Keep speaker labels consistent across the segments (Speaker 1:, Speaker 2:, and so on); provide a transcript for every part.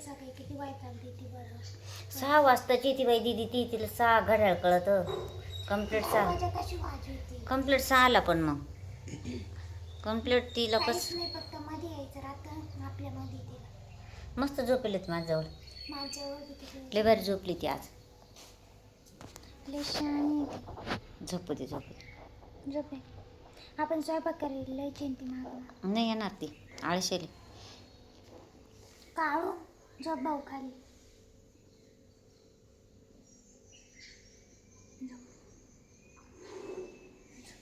Speaker 1: सकाळी किती बरं.
Speaker 2: सहा वाजताची ती बाई दिदी ती तिला सहा घड्याळ कळत. कंप्लीट सहा.
Speaker 1: माझ्या कशी वाजवते
Speaker 2: कंप्लीट सहाला पण मग. कंप्लीट तिला
Speaker 1: काहीच
Speaker 2: कस
Speaker 1: नाही फक्त मध्ये यायचं राहतं आपल्या मध्ये तिला
Speaker 2: मस्त झोपलेत माझ्याजवळ.
Speaker 1: माझ्यावर बी किती
Speaker 2: लय भारी झोपली ती आज.
Speaker 1: लय शहाणी आहे ती.
Speaker 2: झोपू दे झोपू दे.
Speaker 1: झोपे आपण स्वयंपाक करायला लय चिंती
Speaker 2: नाही येणार ती. आळशेली.
Speaker 1: काळू. झोप भाऊ खाली.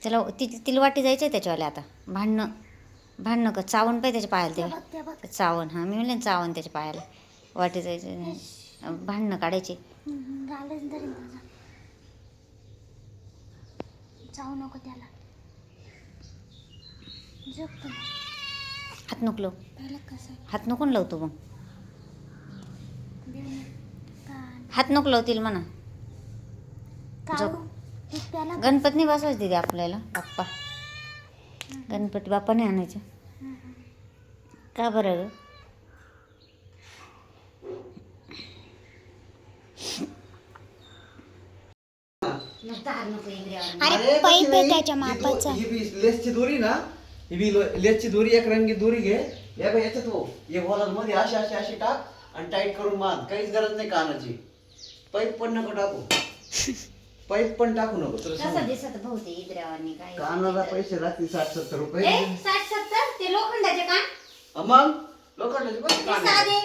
Speaker 2: त्याला ति तिला वाटी जायचं आहे त्याच्यावाले आता. भांडणं भांडणं का चावण पाहिजे त्याच्या पायाला
Speaker 1: ते
Speaker 2: तेव्हा
Speaker 1: बघ ते बघ.
Speaker 2: चावण हां मी म्हणले चावण त्याच्या पायाला. वाटी जायचं नाही. भांडणं काढायचे.
Speaker 1: तरी जाऊ नको त्याला.
Speaker 2: हात नको
Speaker 1: पहिलं कसं?
Speaker 2: हात नको लावतो मग
Speaker 1: देऊन कान
Speaker 2: हात नको लावतील म्हणा.
Speaker 1: काळू त्याला
Speaker 2: गणपत नाही बसवायचं दिदी आपल्याला बाप्पा. गणपती बाप्पा नाही आणायचे. का बरं ग?
Speaker 1: अरे पाईप आहे त्याच्या मापाचा.
Speaker 3: ही बी लेसची दोरी ना ही बी लो- लेसची दोरी एक रंगी दोरी घे. या बघ याच्यात हो. हे हॉलरमध्ये अशी अशी अशी टाक आणि टाईट करून बांध. काहीच गरज नाही कानाची. पाईप पण नको टाकू. पाईप पण टाकू नको
Speaker 2: कसं. दिसत भाऊ ते इद्रावानी काय
Speaker 3: कानाला पैसे लागतील साठ सत्तर रुपये.
Speaker 2: ए, साठ सत्तर ते लोखंडाचे का
Speaker 3: हा मग? लोखंडाचे
Speaker 2: ते. साधे.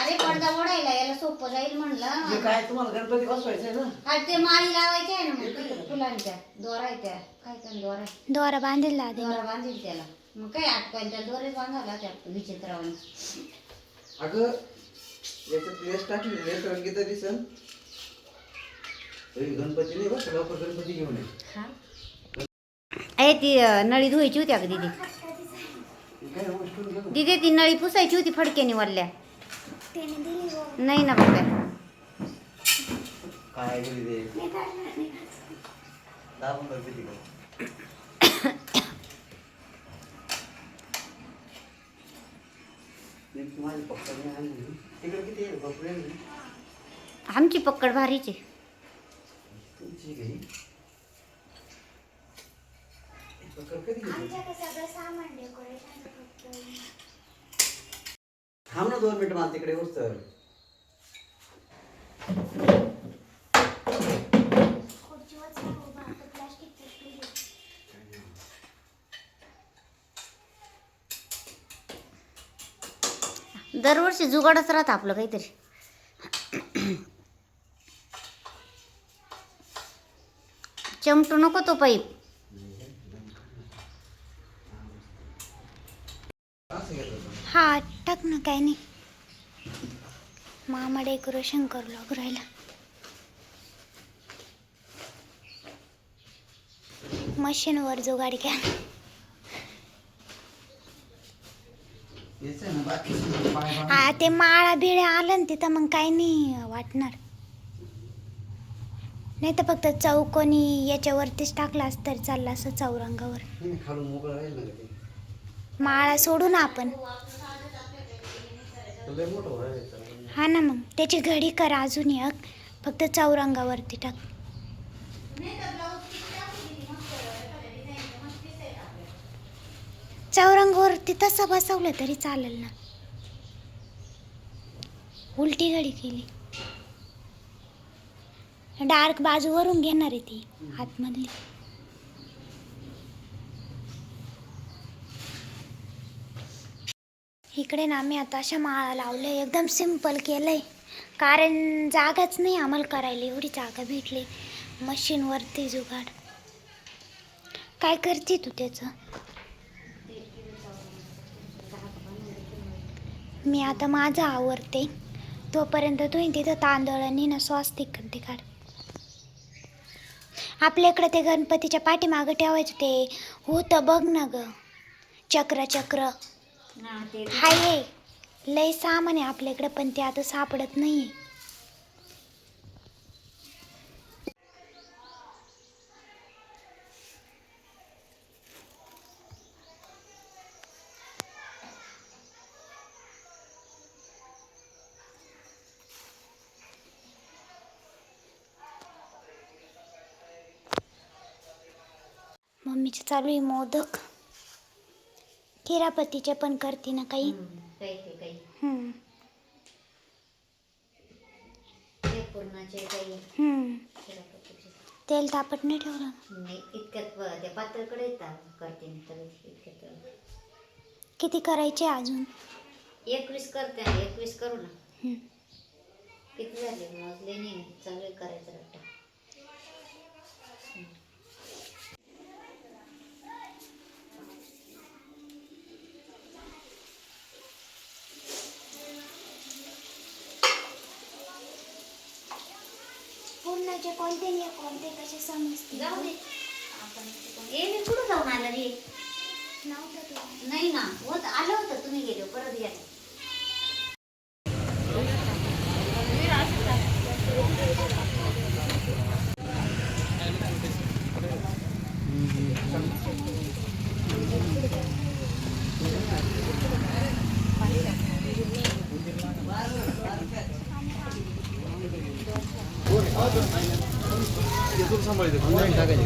Speaker 2: अरे पडदा ओढायला याला सोपं जाईल
Speaker 3: हे
Speaker 2: म्हणलं
Speaker 3: काय तुम्हाला गणपती बसवायचं आहे ना?
Speaker 2: हा ते माळी लावायचे आहे ना मग फुलांच्या. दोरा आहे त्या. काय काय दोरा? आहे?
Speaker 1: दोरा बांधेल आधी.
Speaker 2: दोरा बांधील त्याला. मग काय आटपायला दोरेच बांधावला त्या विचित्रावानी
Speaker 3: अगं याच्यात लेस टाकली लेस दिसन. गणपती नाही बस लवकर गणपती घेऊन ये.
Speaker 2: हा? ए ती नळी धुवायची होती अगं दीदी. दीदी ती नळी पुसायची होती फडक्याने वरल्या.
Speaker 1: हो.
Speaker 2: नाही ना बाबा.
Speaker 3: काय. दाबून माझी पक्कड नाही आणली. तिकडे किती आहे बकरे आहे?
Speaker 2: आमची पक्कड भारीची
Speaker 3: तुमची. पक्कड कधी घेतली?
Speaker 1: डेकोरेशन
Speaker 3: थांब ना दोन मिनिटं मला तिकडे येऊस तर
Speaker 1: खुर्चीवरच नको उभा आता प्लास्टिकची पिशवी घे.
Speaker 2: दरवर्षी जुगाडच राहतं आपलं काहीतरी. चमटू नको तो पाईप.
Speaker 1: हा टाक ना काही नाही. मामा डेकोरेशन करू लागू राहिला. मशीनवर जुगाड घ्या हा ते माळा बिळ्या आलं ना तिथं मग काही नाही वाटणार. नाही तर फक्त चौकोनी याच्यावरतीच टाकला असतं तरी चाललं असं चौरंगावर. माळा सोडू ना आपण. हा ना मग त्याची घडी कर अजून एक. फक्त चौरंगावरती टाक. चौरंगावरती तसं बसवलं तरी चालेल ना. उलटी घडी केली. डार्क बाजूवरून घेणार आहे ती आतमधली. इकडे ना आम्ही आता अशा माळा लावल्या एकदम सिंपल केलंय. कारण जागाच नाही आम्हाला करायला एवढी जागा भेटली. मशीनवरती जुगाड. काय करते तू त्याचं? मी आता माझं आवडते तोपर्यंत तू तिथं तांदूळ आणि ना स्वास्तिक ते काढ आपल्याकडे ते गणपतीच्या पाठीमागं ठेवायचं ते. होतं बघ ना ग. चक्र चक्र. हाय. लय सामान आहे आपल्याकडे पण ते आता सापडत नाही मम्मीचे चालू आहे मोदक. किरापतीचे पण करते ना काही. हम्म, हम्म. तेल तापत नाही ठेवलं.
Speaker 2: मी
Speaker 1: किती करायचे अजून?
Speaker 2: एकवीस करते एकवीस करू ना. किती झाले? मोजले नाही चालू आहे करायचं रट्टा
Speaker 1: पूर्णाचे कोणते नाही कोणते कसे समजते
Speaker 2: जाऊ दे. आपण ए मी कुठं जाऊन आलं रे?
Speaker 1: नव्हतं.
Speaker 2: नाही ना होत आलं होतं तुम्ही गेले परत गेले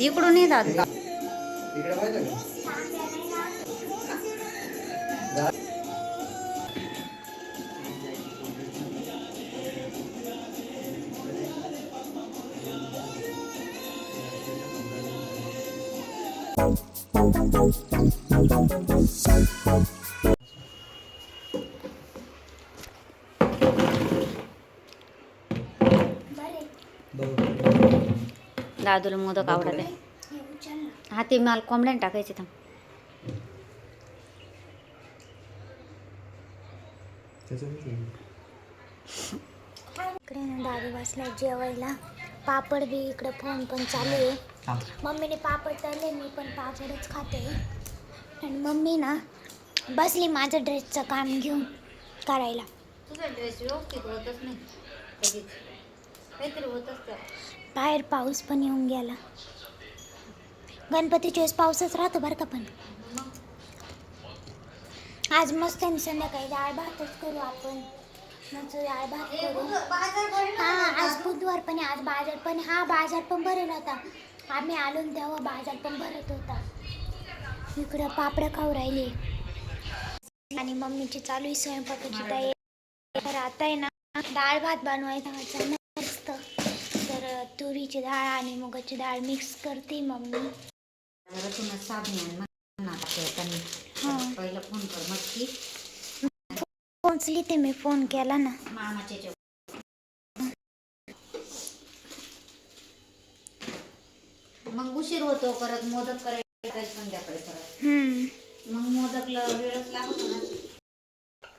Speaker 2: इकडून ये दादा
Speaker 3: इकडे माहिती का
Speaker 1: बरे
Speaker 2: दादूला मोदक आवडत. आहे.
Speaker 1: हे
Speaker 2: हा ते मला कोंबड्याने टाकायचे थांब.
Speaker 1: इकडे ना दादू बसला जेवायला. पापड बी इकडे फोन पण चालू आहे. मम्मीने पापड तळले मी पण पापडच खाते. आणि मम्मी ना बसली माझं ड्रेसचं काम घेऊन करायला.
Speaker 2: तुझा ड्रेस व्यवस्थित होतच नाही. काहीतरी होतच त्या
Speaker 1: बाहेर पाऊस पण येऊन गेला. गणपतीच्या वेळेस पाऊसच राहतो बरं का पण. आज मस्त आहे ना संध्याकाळी डाळ भातच करू आपण. मस्त डाळ भात करू. हा आज बुधवार पण आहे आज बाजार पण. हा बाजार पण भरेल होता. आम्ही आलो तेव्हा बाजार पण भरत होता. इकडं पापडं खाऊ राहिले. आणि मम्मीची चालू आहे स्वयंपाकाची तयारी. तर आता आहे ना डाळ भात बनवायचा. तुरीची डाळ आणि मुगाची डाळ मिक्स करते मम्मी.
Speaker 2: साबणी
Speaker 1: हां.
Speaker 2: पहिला फोन कर मग की
Speaker 1: पोचली ते मी फोन केला ना.
Speaker 2: मामाच्या. मग उशीर होतो परत मोदक करायला संध्याकाळी परत.
Speaker 1: हम्म.
Speaker 2: मग मोदकला वेळच लागतो ना.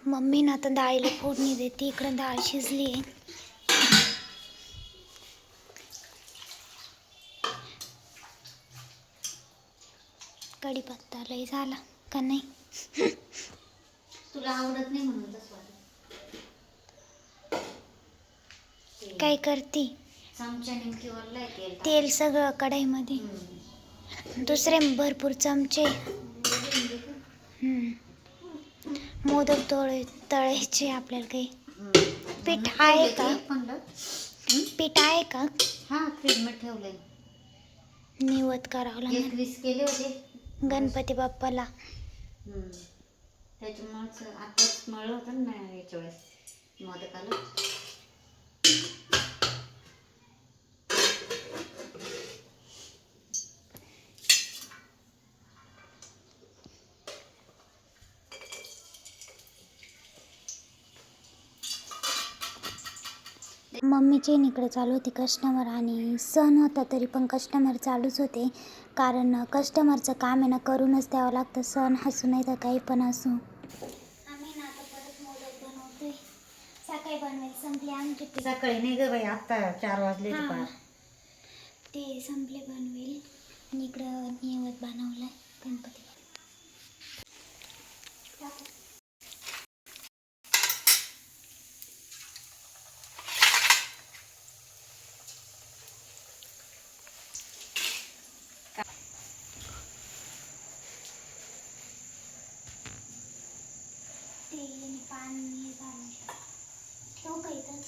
Speaker 1: मम्मी ना आता डाळीला फोडणी देते. इकडं डाळ शिजली आहे. कढीपत्ता लय झाला का नाही?
Speaker 2: तुला आवडत नाही म्हणून
Speaker 1: काय करते?
Speaker 2: तेल.
Speaker 1: सगळं कढईमध्ये. दुसरे भरपूर चमचे. मोदक तोळे तळायचे आपल्याला काही. पीठ आहे का? पीठ आहे का?
Speaker 2: हा फ्रीजमध्ये ठेवलंय.
Speaker 1: निवत करावं लागेल.
Speaker 2: केले होते.
Speaker 1: गणपती बाप्पाला.
Speaker 2: हम्म. त्याच्यामुळेच आताच मळलं होतं ना याच्या वेळेस. मोदकाला.
Speaker 1: मम्मीचे इकडे चालू होते कस्टमर आणि सण होता तरी पण कस्टमर चालूच होते. कारण कस्टमरचं काम आहे ना करूनच द्यावं लागतं. सण हसू नाही तर काही पण असू. आम्ही ना आता परत मोदक बनवतोय. सकाळी बनवायला संपली आमची
Speaker 2: सकाळी नाही ग बाई आत्ता चार वाजले
Speaker 1: हां. ते संपले बनवेल. आणि इकडं निवत बनवलाय. गणपती ते पाणी झालं ठेवू का इथंच